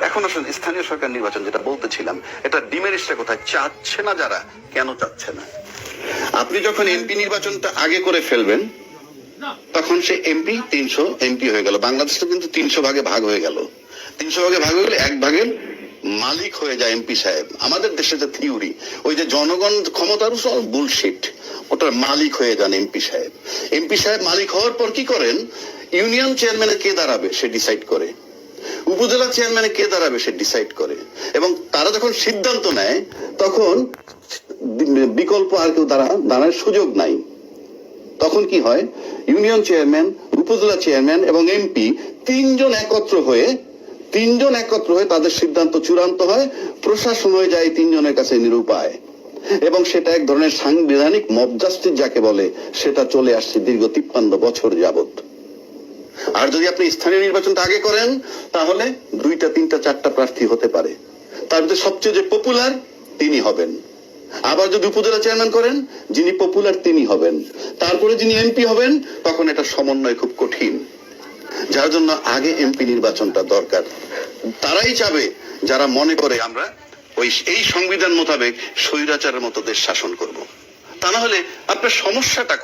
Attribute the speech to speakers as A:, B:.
A: এখন আসলে স্থানীয় সরকার নির্বাচন যেটা বলতেছিলাম, এটা ডিমেরিসটা কোথায়? চাচ্ছে না যারা? কেন চাচ্ছে না? আপনি যখন এমপি নির্বাচনটা আগে করে ফেলবেন, তখন সে এমপি তিনশো, এমপি হয়ে গেল। বাংলাদেশটা কিন্তু তিনশো ভাগে ভাগ হয়ে গেল। তিনশো ভাগে ভাগ হয়ে গেলে এক ভাগের মালিক হয়ে যায় এমপি সাহেব। আমাদের দেশে যে থিওরি ওই যে জনগণ ক্ষমতার সব বুলশিট ওটার মালিক হয়ে যান এমপি সাহেব। এমপি সাহেব মালিক হওয়ার পর কি করেন? ইউনিয়ন চেয়ারম্যানে কে দাঁড়াবে? সে ডিসাইড করে। উপজেলা চেয়ারম্যানে কে দাঁড়াবে সে ডিসাইড করে। এবং তারা যখন সিদ্ধান্ত নেয়, তখন বিকল্প আর কেউ দাঁড়া দাঁড়ার সুযোগ নাই। তখন কি হয়? ইউনিয়ন চেয়ারম্যান উপজেলা চেয়ারম্যান এবং এমপি তিনজন একত্র হয়ে তিনজন একত্র হয়ে তাদের সিদ্ধান্ত চূড়ান্ত হয়। প্রশাসন হয়ে যায় তিনজনের কাছে নিরুপায়। এবং সেটা এক ধরনের সাংবিধানিক মব যাকে বলে, সেটা চলে আসছে দীর্ঘ তিপ্পান্ন বছর যাবত আর যদি আপনি স্থানীয় নির্বাচনটা আগে করেন, তাহলে দুইটা, তিনটা, চারটা প্রার্থী হতে পারে। তার মধ্যে সবচেয়ে যে পপুলার তিনি হবেন। আবার যদি উপজেলা চেয়ারম্যান করেন, যিনি পপুলার তিনি হবেন। তারপরে যিনি এমপি হবেন, তখন এটা সমন্বয় খুব কঠিন। যার জন্য আগে এমপি নির্বাচনটা দরকার। তারাই চাবে, যারা মনে করে আমরা ওই এই সংবিধান মোতাবেক স্বৈরাচারের মতো দেশ শাসন করব। তা না হলে আপনার সমস্যাটা?